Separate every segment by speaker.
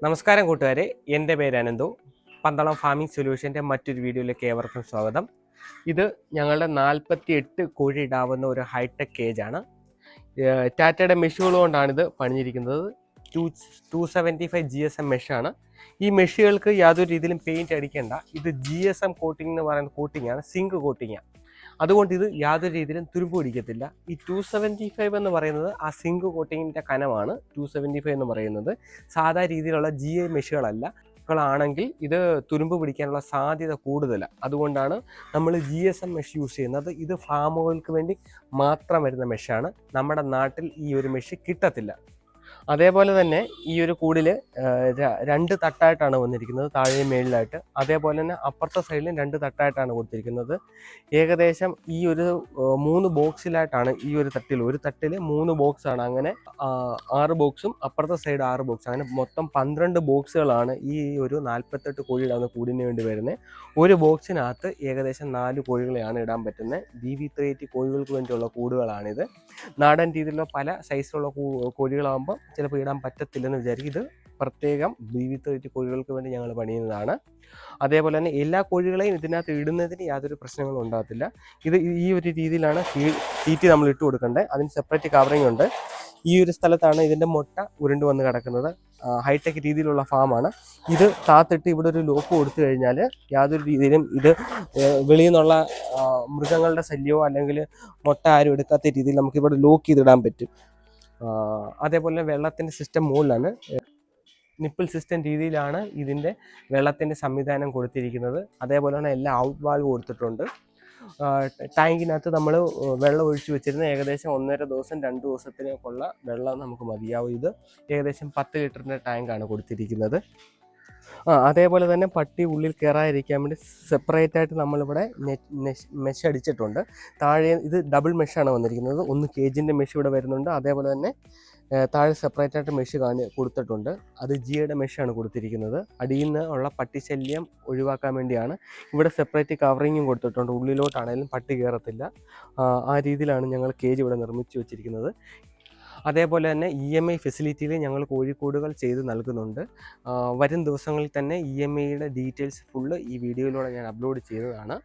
Speaker 1: നമസ്കാരം കൂട്ടുകാരെ. എന്റെ പേര് അനന്തു. പന്തളം ഫാമിംഗ് സൊല്യൂഷന്റെ മറ്റൊരു വീഡിയോയിലേക്ക് ഏവർക്കും സ്വാഗതം. ഇത് ഞങ്ങളുടെ നാൽപ്പത്തി എട്ട് കോഴി ഇടാവുന്ന ഒരു ഹൈടെക് കേജാണ് ടാറ്റയുടെ മെഷുകൾ കൊണ്ടാണിത് പണിഞ്ഞിരിക്കുന്നത്. Two two seventy five G S M മെഷാണ് ഈ മെഷുകൾക്ക് യാതൊരു രീതിയിലും പെയിന്റ് അടിക്കേണ്ട. ഇത് ജി എസ് എം കോട്ടിംഗ് എന്ന് പറയുന്ന കോട്ടിംഗ് ആണ്. സിങ്ക് കോട്ടിംഗ് ആണ് അതുകൊണ്ട് ഇത് യാതൊരു രീതിയിലും തുരുമ്പ് പിടിക്കത്തില്ല. ഈ ടു സെവന്റി ഫൈവ് എന്ന് പറയുന്നത് ആ സിങ്ക് കോട്ടിങ്ങിന്റെ കനമാണ്. ടു സെവന്റി ഫൈവ് എന്ന് പറയുന്നത് സാധാ രീതിയിലുള്ള ജി ഐ മെഷുകളല്ല. ാണെങ്കിൽ ഇത് തുരുമ്പ് പിടിക്കാനുള്ള സാധ്യത കൂടുതലാണ് അതുകൊണ്ടാണ് നമ്മൾ G S M mesh use ചെയ്യുന്നത്. ഇത് ഫാമുകൾക്ക് വേണ്ടി മാത്രം വരുന്ന മെഷാണ് നമ്മുടെ നാട്ടിൽ ഈ ഒരു മെഷ് കിട്ടത്തില്ല. അതേപോലെ തന്നെ ഈ ഒരു കൂടിൽ രണ്ട് തട്ടായിട്ടാണ് വന്നിരിക്കുന്നത് താഴെയും മേളിലായിട്ട്. അതേപോലെ തന്നെ അപ്പുറത്തെ സൈഡിലും രണ്ട് തട്ടായിട്ടാണ് കൊടുത്തിരിക്കുന്നത്. ഏകദേശം ഈ ഒരു മൂന്ന് ബോക്സിലായിട്ടാണ് ഈ ഒരു തട്ടിൽ ഒരു തട്ടിൽ മൂന്ന് ബോക്സാണ്. അങ്ങനെ ആറ് ബോക്സും അപ്പുറത്തെ സൈഡ് ആറ് ബോക്സ്. അങ്ങനെ മൊത്തം പന്ത്രണ്ട് ബോക്സുകളാണ് ഈ ഒരു നാൽപ്പത്തെട്ട് കോഴിയിടാവുന്ന കൂടിന് വേണ്ടി വരുന്നത്. ഒരു ബോക്സിനകത്ത് ഏകദേശം നാല് കോഴികളെയാണ് ഇടാൻ പറ്റുന്നത്. ബി വി ത്രീ എയ്റ്റി കോഴികൾക്ക് വേണ്ടിയുള്ള കൂടുകളാണിത്. നാടൻ രീതിയിലുള്ള പല സൈസിലുള്ള കോഴികളാകുമ്പോൾ ചിലപ്പോൾ ഇടാൻ പറ്റത്തില്ലെന്ന് വിചാരിക്കും. ഇത് പ്രത്യേകം ത്രീ കോഴികൾക്ക് വേണ്ടി ഞങ്ങൾ പണിയുന്നതാണ്. അതേപോലെ തന്നെ എല്ലാ കോഴികളെയും ഇതിനകത്ത് ഇടുന്നതിന് യാതൊരു പ്രശ്നങ്ങളും ഉണ്ടാകത്തില്ല. ഇത് ഈ ഒരു രീതിയിലാണ് തീറ്റി നമ്മൾ ഇട്ട് കൊടുക്കേണ്ടത്. അതിന് സെപ്പറേറ്റ് കവറിംഗ് ഉണ്ട്. ഈ ഒരു സ്ഥലത്താണ് ഇതിന്റെ മുട്ട ഉരുണ്ട് വന്ന് കിടക്കുന്നത്. ഹൈടെക് രീതിയിലുള്ള ഫാമാണ് ഇത് താത്തിട്ട് ഇവിടെ ഒരു ലോക്ക് കൊടുത്തു കഴിഞ്ഞാൽ യാതൊരു രീതിയിലും ഇത് വെളിയിൽ നിന്നുള്ള മൃഗങ്ങളുടെ ശല്യമോ അല്ലെങ്കിൽ മുട്ട ആരും എടുക്കാത്ത രീതിയിൽ നമുക്ക് ഇവിടെ ലോക്ക് ചെയ്തിടാൻ പറ്റും. അതേപോലെ വെള്ളത്തിന്റെ സിസ്റ്റം മുകളിലാണ് നിപ്പിൾ സിസ്റ്റം രീതിയിലാണ് ഇതിന്റെ വെള്ളത്തിന്റെ സംവിധാനം കൊടുത്തിരിക്കുന്നത്. അതേപോലെ തന്നെ എല്ലാ ഔട്ട് വാൾവ് കൊടുത്തിട്ടുണ്ട്. ടാങ്കിനകത്ത് നമ്മൾ വെള്ളം ഒഴിച്ചു വെച്ചിരുന്ന ഏകദേശം ഒന്നര ദിവസം രണ്ട് ദിവസത്തിനൊക്കെയുള്ള വെള്ളം നമുക്ക് മതിയാവും ഇത്. ഏകദേശം പത്ത് ലിറ്ററിന്റെ ടാങ്കാണ് കൊടുത്തിരിക്കുന്നത്. ആ അതേപോലെ തന്നെ പട്ടി ഉള്ളിൽ കയറാതിരിക്കാൻ വേണ്ടി സെപ്പറേറ്റ് ആയിട്ട് നമ്മളിവിടെ മെഷ് അടിച്ചിട്ടുണ്ട്. താഴെ ഇത് ഡബിൾ മെഷാണ് വന്നിരിക്കുന്നത്. ഒന്ന് കേജിന്റെ മെഷ് ഇവിടെ വരുന്നുണ്ട്. അതേപോലെ തന്നെ താഴെ സെപ്പറേറ്റ് ആയിട്ട് മെഷ് കാണി കൊടുത്തിട്ടുണ്ട്. അത് ജിയുടെ മെഷാണ് കൊടുത്തിരിക്കുന്നത്. അടിയിൽ നിന്ന് ഉള്ള പട്ടി ശല്യം ഒഴിവാക്കാൻ വേണ്ടിയാണ് ഇവിടെ സെപ്പറേറ്റ് കവറിങ്ങും കൊടുത്തിട്ടുണ്ട്. ഉള്ളിലോട്ടാണെങ്കിലും പട്ടി കയറത്തില്ല ആ രീതിയിലാണ് ഞങ്ങൾ കേജ് ഇവിടെ നിർമ്മിച്ച് വെച്ചിരിക്കുന്നത്. അതേപോലെ തന്നെ ഇ എം ഐ ഫെസിലിറ്റിയിൽ ഞങ്ങൾ കോഴിക്കോടുകൾ ചെയ്ത് നൽകുന്നുണ്ട്. വരും ദിവസങ്ങളിൽ തന്നെ ഇ എം ഐയുടെ ഡീറ്റെയിൽസ് ഫുള്ള് ഈ വീഡിയോയിലൂടെ ഞാൻ അപ്ലോഡ് ചെയ്തതാണ്.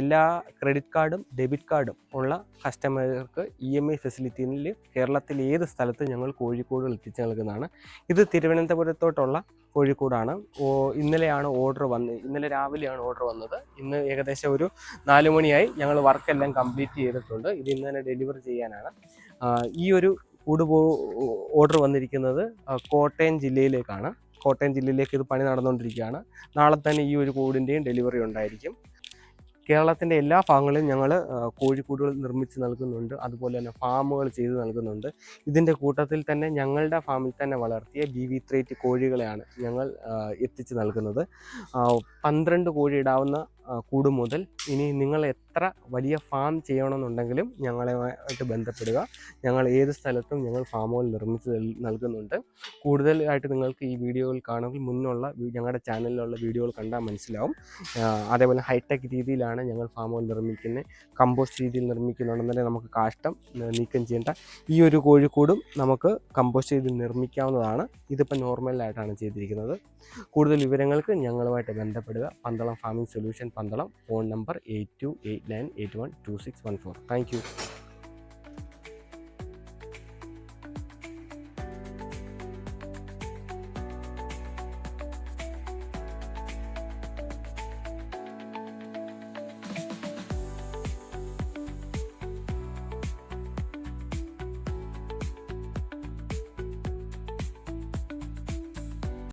Speaker 1: എല്ലാ ക്രെഡിറ്റ് കാർഡും ഡെബിറ്റ് കാർഡും ഉള്ള കസ്റ്റമർക്ക് ഇ എം ഐ ഫെസിലിറ്റിയിൽ കേരളത്തിൽ ഏത് സ്ഥലത്ത് ഞങ്ങൾ കോഴിക്കോടുകൾ എത്തിച്ചു നൽകുന്നതാണ്. ഇത് തിരുവനന്തപുരത്തോട്ടുള്ള കോഴിക്കോടാണ്. ഓ ഇന്നലെയാണ് ഓർഡർ വന്ന് ഇന്നലെ രാവിലെയാണ് ഓർഡർ വന്നത്. ഇന്ന് ഏകദേശം ഒരു നാല് മണിയായി ഞങ്ങൾ വർക്കെല്ലാം കംപ്ലീറ്റ് ചെയ്തിട്ടുണ്ട്. ഇത് ഇന്ന് തന്നെ ഡെലിവർ ചെയ്യാനാണ്. ഈ ഒരു കൂട് ഓർഡർ വന്നിരിക്കുന്നത് കോട്ടയം ജില്ലയിലേക്കാണ്. കോട്ടയം ജില്ലയിലേക്ക് ഇത് പണി നടന്നുകൊണ്ടിരിക്കുകയാണ്. നാളെ തന്നെ ഈ ഒരു കൂടിന്റെയും ഡെലിവറി ഉണ്ടായിരിക്കും. കേരളത്തിന്റെ എല്ലാ ഭാഗങ്ങളിലും ഞങ്ങൾ കോഴിക്കൂടുകൾ നിർമ്മിച്ച് നൽകുന്നുണ്ട്. അതുപോലെ തന്നെ ഫാമുകൾ ചെയ്ത് നൽകുന്നുണ്ട്. ഇതിന്റെ കൂട്ടത്തിൽ തന്നെ ഞങ്ങളുടെ ഫാമിൽ തന്നെ വളർത്തിയ ബി വി ത്രേറ്റ് കോഴികളെയാണ് ഞങ്ങൾ എത്തിച്ച് നൽകുന്നത്. പന്ത്രണ്ട് കോഴി ഇടാവുന്ന കൂട് മുതൽ ഇനി നിങ്ങൾ എത്ര വലിയ ഫാം ചെയ്യണമെന്നുണ്ടെങ്കിലും ഞങ്ങളുമായിട്ട് ബന്ധപ്പെടുക. ഞങ്ങൾ ഏത് സ്ഥലത്തും ഞങ്ങൾ ഫാമുകൾ നിർമ്മിച്ച് നൽ- നൽകുന്നുണ്ട്. കൂടുതലായിട്ട് നിങ്ങൾക്ക് ഈ വീഡിയോയിൽ കാണുമെങ്കിൽ മുന്നുള്ള ഞങ്ങളുടെ ചാനലിലുള്ള വീഡിയോകൾ കണ്ടാൽ മനസ്സിലാവും. അതേപോലെ ഹൈടെക് രീതിയിലാണ് ഞങ്ങൾ ഫാമുകൾ നിർമ്മിക്കുന്നത് കമ്പോസ്റ്റ് രീതിയിൽ നിർമ്മിക്കുന്നുണ്ടെന്നുണ്ടെങ്കിൽ നമുക്ക് കാഷ്ടം നീക്കം ചെയ്യേണ്ട ഈ ഒരു കോഴിക്കൂടും നമുക്ക് കമ്പോസ്റ്റ് ചെയ്ത് നിർമ്മിക്കാവുന്നതാണ്. ഇതിപ്പോൾ നോർമലായിട്ടാണ് ചെയ്തിരിക്കുന്നത്. കൂടുതൽ വിവരങ്ങൾക്ക് ഞങ്ങളുമായിട്ട് ബന്ധപ്പെടുക. Pandalam farming solution Pandalam phone number eight two eight nine eight one two six one four. Thank you.